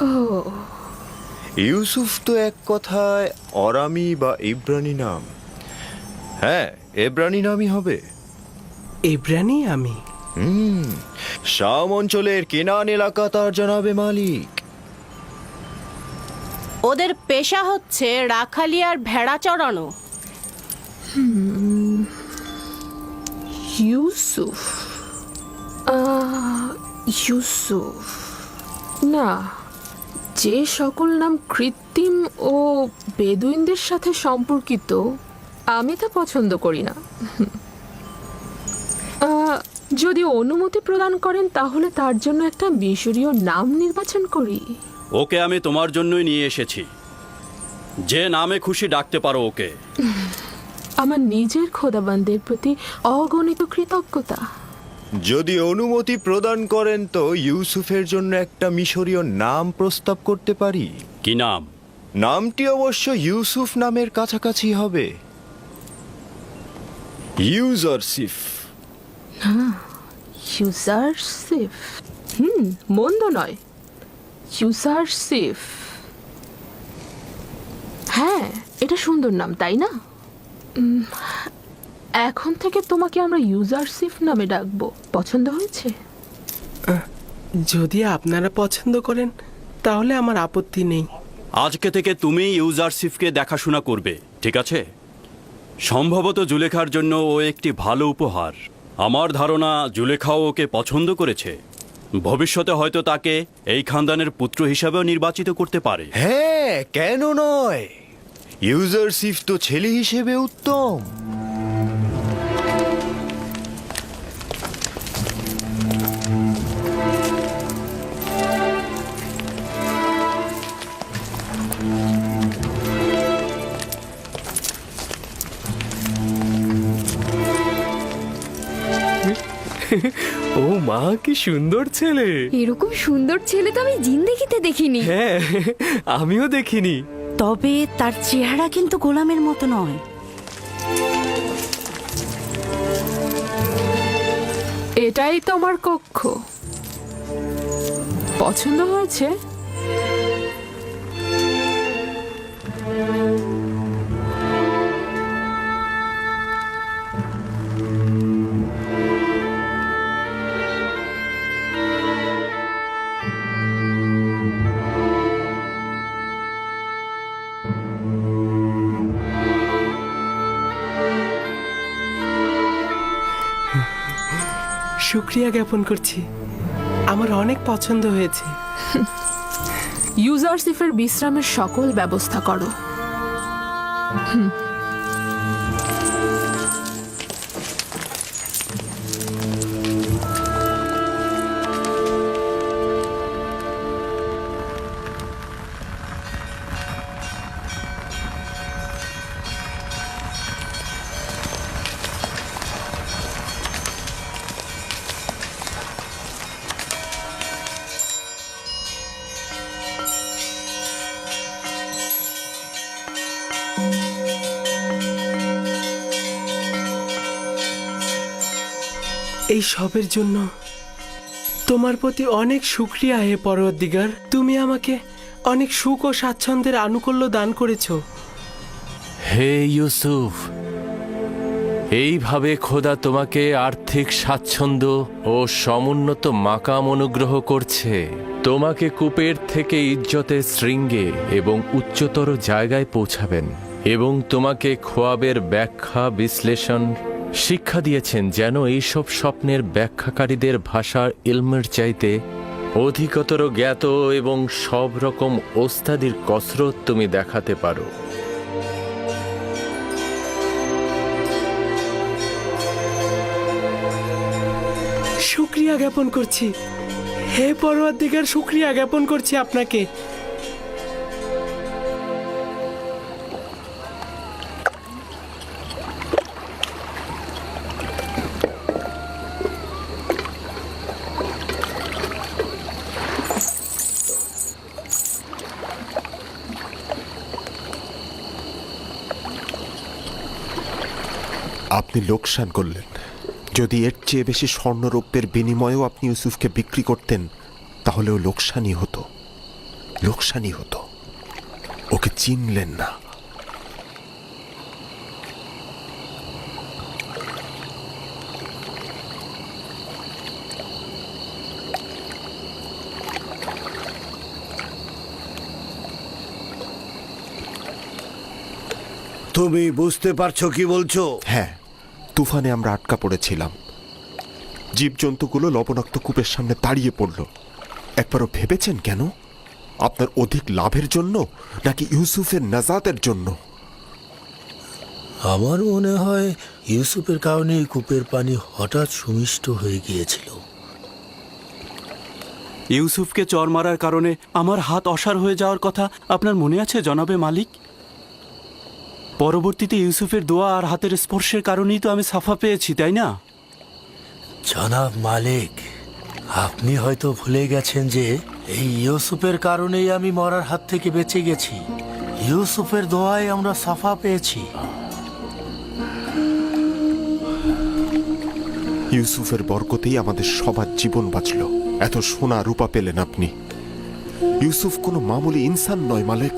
ও ইউসুফ তো এক কথায় অরামি বা ইব্রানি নাম। হ্যাঁ এব্রানি নামই হবে। এব্রানি আমি। হুম শাম অঞ্চলের কেনান এলাকা তার জানাবে মালিক। ওদের পেশা হচ্ছে রাখালি আর ভেড়া চড়ানো। ইউসুফ। ইউসুফ। না। যে সকল নাম কৃত্রিম ও বেদুইনদের সাথে সম্পর্কিত আমি তা পছন্দ করি না। যদি অনুমতি প্রদান করেন তাহলে তার জন্য একটা মিশরীয় নাম নির্বাচন করি। ওকে আমি তোমার জন্যই নিয়ে এসেছি। যে নামে খুশি ডাকতে পারো ওকে। আমার নিজের খোদাবান্দের প্রতি অগণিত কৃতজ্ঞতা। যদি অনুমতি প্রদান করেন তো ইউসুফের জন্য একটা মিশরীয় নাম প্রস্তাব করতে পারি। কি নাম? নামটি অবশ্য ইউসুফ নামের কাছাকাছি হবে। ইউজারসিফ। ইউজারসিফ? হুম মন্দ নয়। ইউজারসিফ। হ্যাঁ এটা সুন্দর নাম তাই না? এখন থেকে তোমাকে আমরা ইউজারসিফ নামে ডাকবো। পছন্দ হয়েছে? যদি আপনারা পছন্দ করেন তাহলে আমার আপত্তি নেই। আজকে থেকে তুমি ইউজারশিপকে দেখাশোনা করবে ঠিক আছে? সম্ভবত জুলেখার জন্য ও একটি ভালো উপহার। আমার ধারণা জুলেখাও ওকে পছন্দ করেছে। ভবিষ্যতে হয়তো তাকে এই খানদানের পুত্র হিসাবেও নির্বাচিত করতে পারে। হ্যাঁ কেন নয়? ইউজারসিফ তো ছেলে হিসেবে উত্তম। মা কি সুন্দর ছেলে। এরকম সুন্দর ছেলে তো আমি জিন্দেগিতে দেখিনি। হ্যাঁ আমিও দেখিনি। তবে তার চেহারা কিন্তু গোলামের মতো নয়। এটাই তোমার কক্ষ। পছন্দ হয়েছে? শুক্রিয়া জ্ঞাপন করছি। আমার অনেক পছন্দ হয়েছে। ইউজারসিফের বিশ্রামের সকল ব্যবস্থা করো। এই সবের জন্য। তোমার প্রতি অনেক শুক্রিয়া হে পরওয়ারদিগার তুমি আমাকে অনেক সুখ ও স্বাচ্ছন্দ্যের আনুকূল্য দান করেছ। হে ইউসুফ, এইভাবে খোদা তোমাকে আর্থিক স্বাচ্ছন্দ্য ও সমুন্নত মাকাম অনুগ্রহ করছে। তোমাকে কূপের থেকে ইজ্জতের শৃঙ্গে এবং উচ্চতর জায়গায় পৌঁছাবেন এবং তোমাকে খোয়াবের ব্যাখ্যা বিশ্লেষণ শিক্ষা দিয়েছেন যেন এইসব স্বপ্নের ব্যাখ্যাকারীদের ভাষার ইলমের চাইতে অধিকতর জ্ঞাত এবং সব রকম ওস্তাদির কসরত তুমি দেখাতে পারো। শুক্রিয়া জ্ঞাপন করছি। হে পরওয়ারদিগার শুক্রিয়া জ্ঞাপন করছি আপনাকে। আপনি লোকসান করলেন। যদি এর চেয়ে বেশি স্বর্ণরৌপ্যের বিনিময়েও আপনি ইউসুফকে বিক্রি করতেন তাহলেও লোকসানই হতো। লোকসানই হতো। ওকে চিনলেন না। তুমি বুঝতে পারছ কি বলছো? হ্যাঁ। তুফানে আমরা আটকা পড়েছিলাম। জীবজন্তুগুলো লবণাক্ত কূপের সামনে দাঁড়িয়ে পড়ল। একবারও ভেবেছেন কেন? আপনার অধিক লাভের জন্য নাকি ইউসুফের নাজাতের জন্য? আমার মনে হয় ইউসুফের কারণে কূপের পানি হঠাৎ সুমিষ্ট হয়ে গিয়েছিল। ইউসুফকে চর মারার কারণে আমার হাত অসার হয়ে যাওয়ার কথা আপনার মনে আছে জনাবে মালিক? পরবর্তীতে ইউসুফের দোয়া আর হাতের স্পর্শের কারণেই তো আমি সাফা পেয়েছি তাই না? জনাব মালিক আপনি হয়তো ভুলে গেছেন যে এই ইউসুফের কারণেই আমি মরার হাত থেকে বেঁচে গেছি। ইউসুফের দোয়ায় আমরা সাফা পেয়েছি। ইউসুফের বরকতেই আমাদের সবার জীবন বাঁচল। এত সোনা রূপা পেলেন আপনি। ইউসুফ কোনো মামুলি ইনসান নয় মালিক।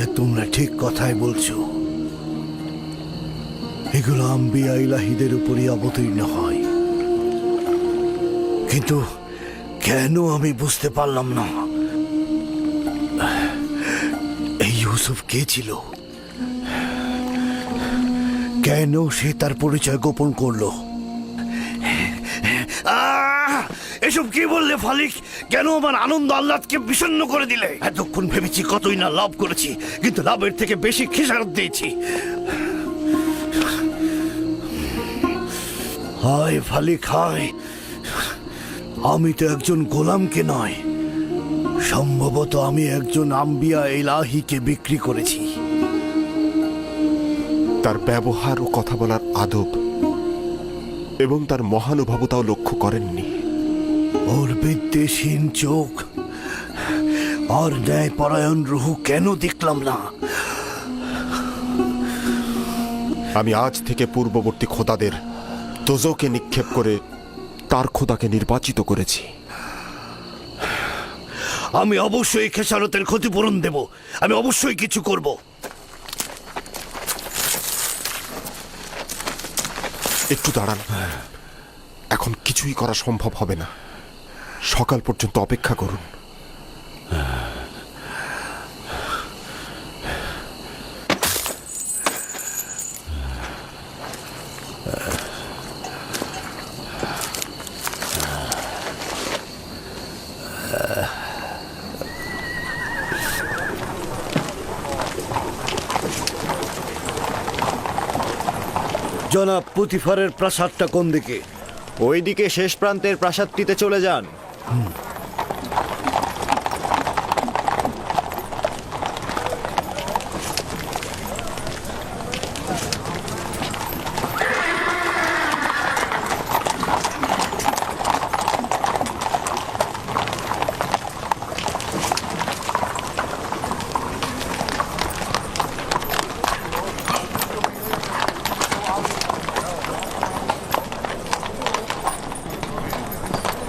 হ্যাঁ তোমরা ঠিক কথাই বলছো। এগুলো আম্বিয়া ইলাহিদের উপরই অবতীর্ণ হয়। কিন্তু কেন আমি বুঝতে পারলাম না? এই ইউসুফ কে ছিল? কেন সে তার পরিচয় গোপন করল? এসব কি বললে, ফালিক? কেন আমার আনন্দ আহ্লাদকে বিষণ্ণ করে দিলে? এতক্ষণ ভেবেছি কতই না লাভ করেছি, কিন্তু লাভের থেকে বেশি খেসারত দিয়েছি। হায় ফালিক, হায়। আমি তো একজন গোলামকে নয়, সম্ভবত আমি একজন আম্বিয়া এলাহিকে বিক্রি করেছি। তার ব্যবহার ও কথা বলার আদব এবং তার মহানুভবতাও লক্ষ্য করেননি। ওর বিদ্বেষহীন চোখ। আর ন্যায় পরায়ণ রুহু কেন দেখলাম না? আমি আজ থেকে পূর্ববর্তী খোদাদের তোজোকে নিক্ষেপ করে তার খোদাকে নির্বাচিত করেছি। আমি অবশ্যই খেসারতের ক্ষতিপূরণ দেব। আমি অবশ্যই কিছু করব। একটু দাঁড়ান। এখন কিছুই করা সম্ভব হবে না। সকাল পর্যন্ত অপেক্ষা করুন। জনাব পুতিফারের প্রাসাদটা কোন দিকে? ওইদিকে শেষ প্রান্তের প্রাসাদটিতে চলে যান।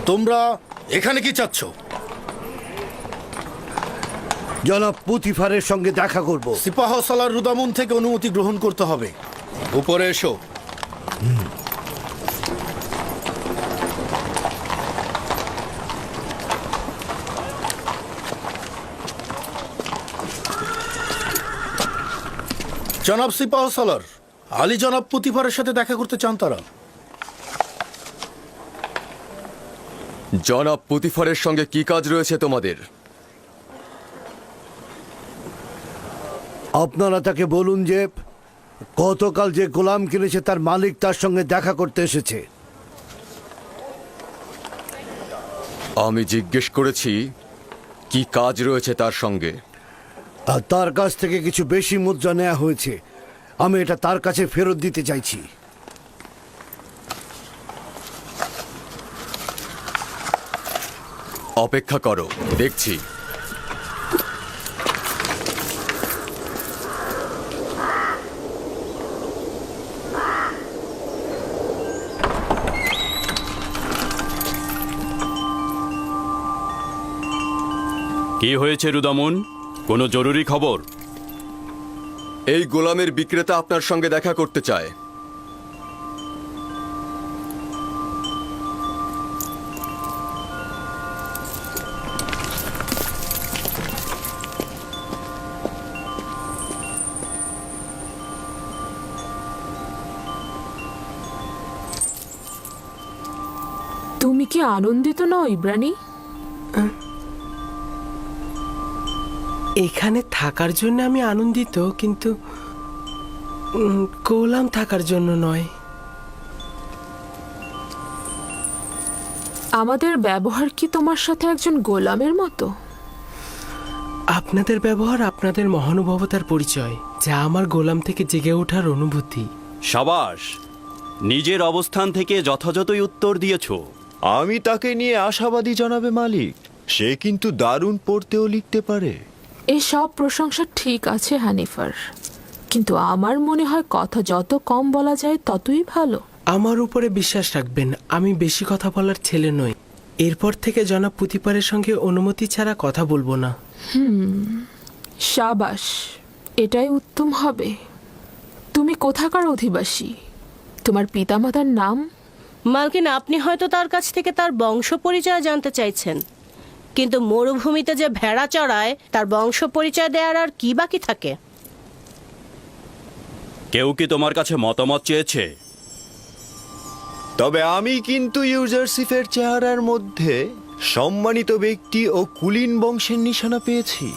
তোমরা এখানে কি চাচ্ছ? জনাব পুতিফারের সঙ্গে দেখা করব। সিপাহ সালার রুদামুন থেকে অনুমতি গ্রহণ করতে হবে। উপরে এসো। জনাব সিপাহ সালার আলী জনাব পুতিফারের সাথে দেখা করতে চান তারা? জনাব পুতিফারের সঙ্গে কি কাজ রয়েছে তোমাদের? আপনারা তাকে বলুন যে গতকাল যে গোলাম কিনেছে তার মালিক তার সঙ্গে দেখা করতে এসেছে। আমি জিজ্ঞেস করেছি কি কাজ রয়েছে তার সঙ্গে? আর তার কাছ থেকে কিছু বেশি মুদ্রা নেওয়া হয়েছে। আমি এটা তার কাছে ফেরত দিতে চাইছি। অপেক্ষা করো দেখছি। কি হয়েছে রুদামুন? কোনো জরুরি খবর? এই গোলামের বিক্রেতা আপনার সঙ্গে দেখা করতে চায়। কি আনন্দিত নও ইব্রানি এখানে থাকার জন্য আমি আনন্দিত কিন্তু গোলাম থাকার জন্য নয়। আমাদের ব্যবহার কি তোমার সাথে একজন গোলামের মতো? আপনাদের ব্যবহার আপনাদের মহানুভবতার পরিচয় যা আমার গোলাম থেকে জেগে ওঠার অনুভূতি। সাবাস নিজের অবস্থান থেকে যথাযথই উত্তর দিয়েছ। আমি তাকে নিয়ে আশাবাদী জনাবে মালিক। সে কিন্তু দারুণ পড়তেও লিখতে পারে। এই সব প্রশংসা ঠিক আছে হানিফার। কিন্তু আমার মনে হয় কথা যত কম বলা যায় ততই ভালো। আমার উপরে বিশ্বাস রাখবেন আমি বেশি কথা বলার ছেলে নই। এরপর থেকে জনাব পুতিপারের সঙ্গে অনুমতি ছাড়া কথা বলব না। সাবাস এটাই উত্তম হবে। তুমি কোথাকার অধিবাসী? তোমার পিতামাতার নাম? মালকিন আপনি হয়তো তার কাছ থেকে তার বংশ পরিচয় জানতে চাইছেন। কিন্তু মরুভূমিতে যে ভেড়া চড়ায় তার বংশ পরিচয় দেওয়ার আর কি বাকি থাকে? কেউ কি তোমার কাছে মতামত চেয়েছে? তবে আমি কিন্তু ইউজারসিফের চেহারার মধ্যে সম্মানিত ব্যক্তি ও কুলিন বংশের নিশানা পেয়েছি।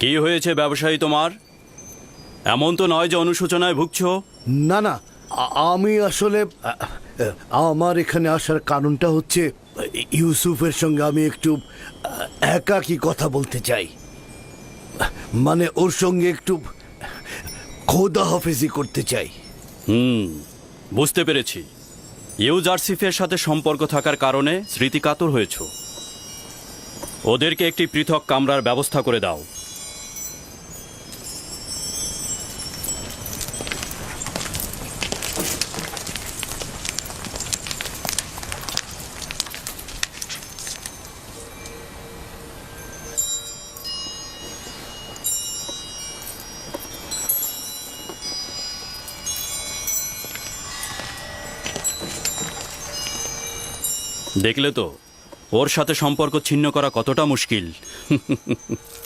কি হয়েছে ব্যবসায়ী তোমার? এমন তো নয় যে অনুশোচনায় ভুগছ। না না আমি আসলে আমার এখানে আসার কারণটা হচ্ছে ইউসুফের সঙ্গে আমি একটু একাকী কথা বলতে চাই। মানে ওর সঙ্গে একটু খোদা হাফেজি করতে চাই। হুম বুঝতে পেরেছি। ইউজারসিফের সাথে সম্পর্ক থাকার কারণে স্মৃতিকাতর হয়েছ। ওদেরকে একটি পৃথক কামরার ব্যবস্থা করে দাও। দেখলে তো ওর সাথে সম্পর্ক ছিন্ন করা কতটা মুশকিল।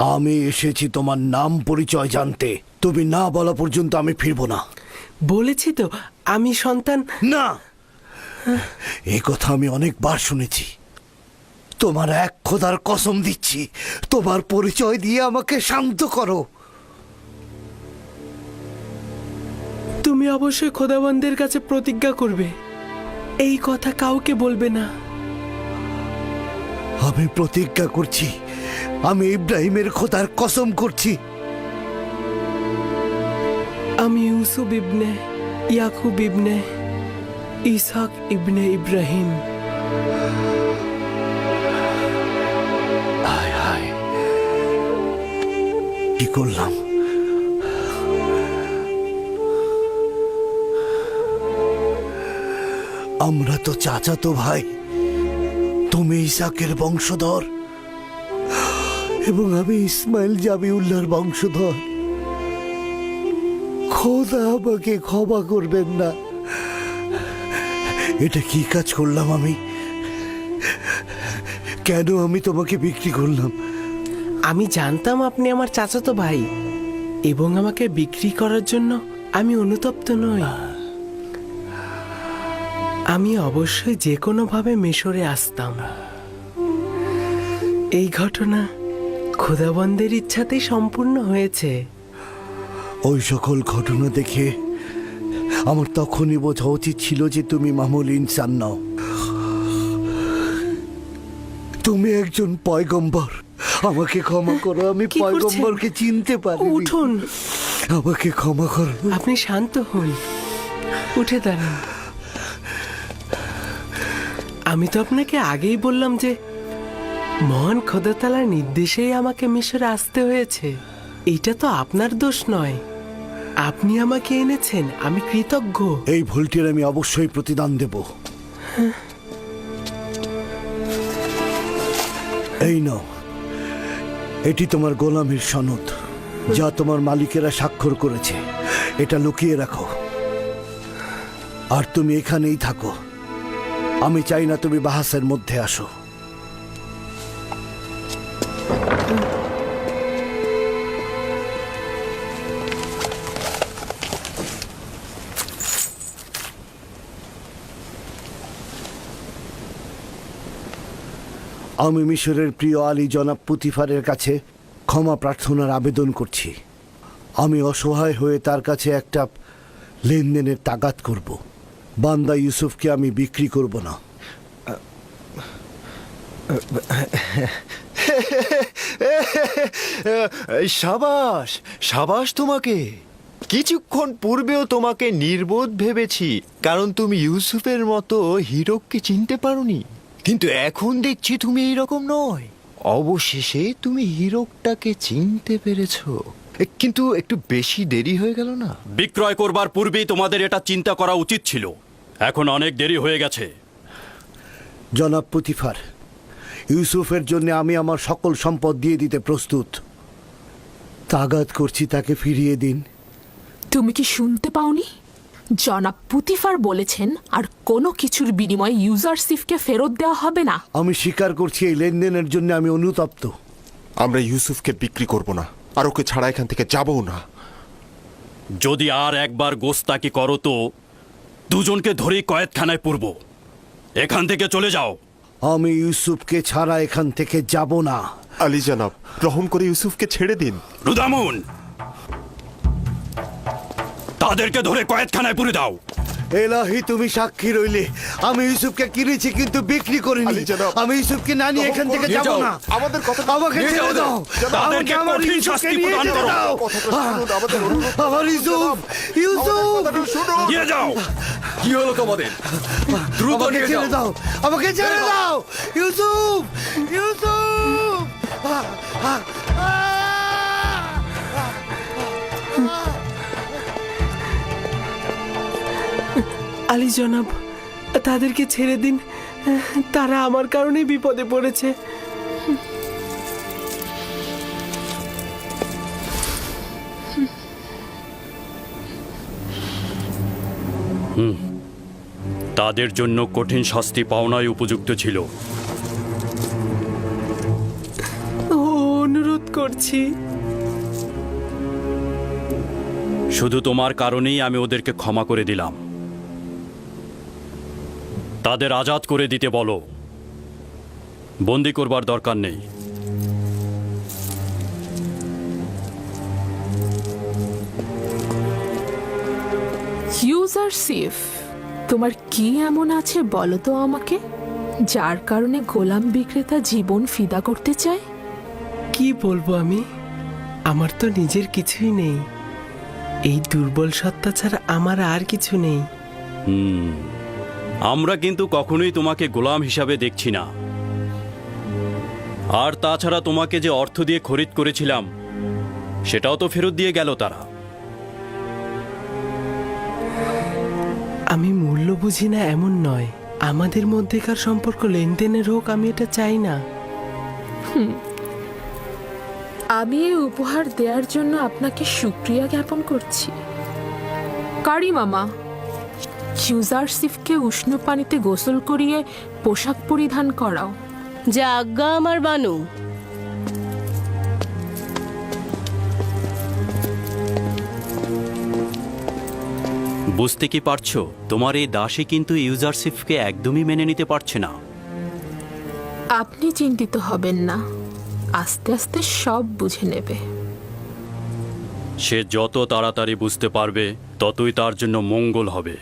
আমি এসেছি তোমার নাম পরিচয় জানতে। তুমি না বলা পর্যন্ত আমি ফিরবো না। বলেছি তো আমি সন্তান। না! এ কথা আমি অনেকবার শুনেছি। তোমার এক খোদার কসম দিচ্ছি তোমার পরিচয় দিয়ে আমাকে শান্ত করো। তুমি অবশ্যই খোদাবন্দের কাছে প্রতিজ্ঞা করবে। এই কথা কাউকে বলবে না। আমি প্রতিজ্ঞা করছি আমি ইব্রাহিমের খোদার কসম করছি। আমি ইউসুফ ইবনে ইয়াকুব ইবনে ইসাক ইবনে ইব্রাহিম। কি করলাম? আমরা তো চাচাতো ভাই তুমি ইসাকের বংশধর। এবং আমি ইসমাইল জাবিউল্লাহর বংশধর। খোদা আমাকে ক্ষমা করবেন না। এটা কি কাজ করলাম আমি? কেন আমি তোমাকে বিক্রি করলাম? আমি জানতাম আপনি আমার চাচাতো ভাই, এবং আমাকে বিক্রি করার জন্য আমি অনুতপ্ত নই। আমি অবশ্যই যে কোনোভাবে মিশরে আসতাম। এই ঘটনা খোদাবন্দের ইচ্ছাতেই সম্পূর্ণ হয়েছে। ওই সকল ঘটনা দেখে আমার তখনই বোঝা উচিত ছিল যে তুমি মামুল ইনসান নও। তুমি একজন পয়গম্বর। আমাকে ক্ষমা করো আমি কি করছেন? পয়গম্বরকে চিনতে পারি উঠুন। আমাকে ক্ষমা করো। আপনি শান্ত হন। উঠে দাঁড়ান। আমি তো আপনাকে আগেই বললাম যে মহান খোদাতালার নির্দেশেই আমাকে মিশরে আসতে হয়েছে। এটা তো আপনার দোষ নয়। আপনি আমাকে এনেছেন, আমি কৃতজ্ঞ। এই ভুলটির আমি অবশ্যই প্রতিদান দেব। এই নাও। এটি তোমার গোলামের সনদ, যা তোমার মালিকেরা স্বাক্ষর করেছে। এটা লুকিয়ে রাখো। আর তুমি এখানেই থাকো। আমি চাই না তুমি বাহাসের মধ্যে আসো। আমি মিশরের প্রিয় আলী জনাব পুতিফারের কাছে ক্ষমা প্রার্থনার আবেদন করছি। আমি অসহায় হয়ে তার কাছে একটা লেনদেনের তাগাত করব। বান্দা ইউসুফকে আমি বিক্রি করব না। সাবাস সাবাস তোমাকে। কিছুক্ষণ পূর্বেও তোমাকে নির্বোধ ভেবেছি, কারণ তুমি ইউসুফের মতো হিরককে চিনতে পারোনি। কিন্তু এখন দেখছি তুমি এইরকম নয়। অবশেষে তুমি হিরকটাকে চিনতে পেরেছ। কিন্তু একটু বেশি দেরি হয়ে গেল না? বিক্রয় করবার পূর্বেই তোমাদের এটা চিন্তা করা উচিত ছিল। এখন অনেক দেরি হয়ে গেছে। জনাব পুতিফার ইউসুফের জন্য আমি আমার সকল সম্পদ দিয়ে দিতে প্রস্তুত। তাগাত করছি তাকে ফিরিয়ে দিন। তুমি কি শুনতে পাওনি? জনাব পুতিফার বলেছেন আর কোনো কিছুর বিনিময়ে ইউজারশিপকে ফেরত দেওয়া হবে না। আমি স্বীকার করছি এই লেনদেনের জন্য আমি অনুতপ্ত। আমরা ইউসুফকে বিক্রি করব না আর ওকে ছাড়া এখান থেকে যাবও না। যদি আর একবার গোস্তাকি করো তো দুজনকে ধরেই কয়েদখানায় পূর্ব। এখান থেকে চলে যাও। আমি ইউসুফকে ছাড়া এখান থেকে যাব না। আলী জনাব রহম করে ইউসুফকে ছেড়ে দিন। রুদামুন! তাদেরকে ধরে কয়েদখানায় পুরে দাও। এলাহি তুমি সাক্ষী রইলে। আমি ইউসুফকে কিনেছি কিন্তু বিক্রি করিনি। আমি ইউসুফকে না নিয়ে এখান থেকে যাব যাও। না। আমাদের কথা আমাকে ছেড়ে দাও। আমাকে আমার কঠিন ইউসুফকে শাস্তি নিয়ে প্রদান যেতে। দাও। আমার ইউসুফ ইউসুফ! যাও। কি হলো তোমাদের? দ্রুত নিয়ে ছেড়ে দাও। আমাকে ছেড়ে দাও। ইউসুফ! ইউসুফ! আলী জনাব তাদেরকে ছেড়ে দিন। তারা আমার কারণেই বিপদে পড়েছে। তাদের জন্য কঠিন শাস্তি পাওনায় উপযুক্ত ছিল। অনুরোধ করছি। শুধু তোমার কারণেই আমি ওদেরকে ক্ষমা করে দিলাম। তাদের আজাদ করে দিতে বলো। বন্দি করবার দরকার নেই। ইউজারশিপ তোমার কি এমন আছে বলো তো আমাকে? যার কারণে গোলাম বিক্রেতা জীবন ফিদা করতে চায়? কি বলব আমি? আমার তো নিজের কিছুই নেই। এই দুর্বল সত্তা ছাড়া আমার আর কিছু নেই। হুম। আমরা কিন্তু কখনোই তোমাকে গোলাম হিসাবে দেখছি না। আর তাছাড়া তোমাকে যে অর্থ দিয়ে খরিদ করেছিলাম সেটাও তো ফেরত দিয়ে গেল তারা। আমি মূল্য বুঝি না এমন নয়। আমাদের মধ্যেকার সম্পর্ক লেনদেনের হোক আমি এটা চাই না। আমি এই উপহার দেওয়ার জন্য আপনাকে সুক্রিয়া জ্ঞাপন করছি। কারি মামা ইউজারশিপকে উষ্ণ পানিতে গোসল করিয়ে পোশাক পরিধান করাও। যা আজ্ঞা আমার বানু। বুঝতে কি পারছ? তোমার এই দাসী কিন্তু ইউজারশিপকে একদমই মেনে নিতে পারছে না। আপনি চিন্তিত হবেন না। আস্তে আস্তে সব বুঝে নেবে। সে যত তাড়াতাড়ি বুঝতে পারবে ততই তার জন্য মঙ্গল হবে।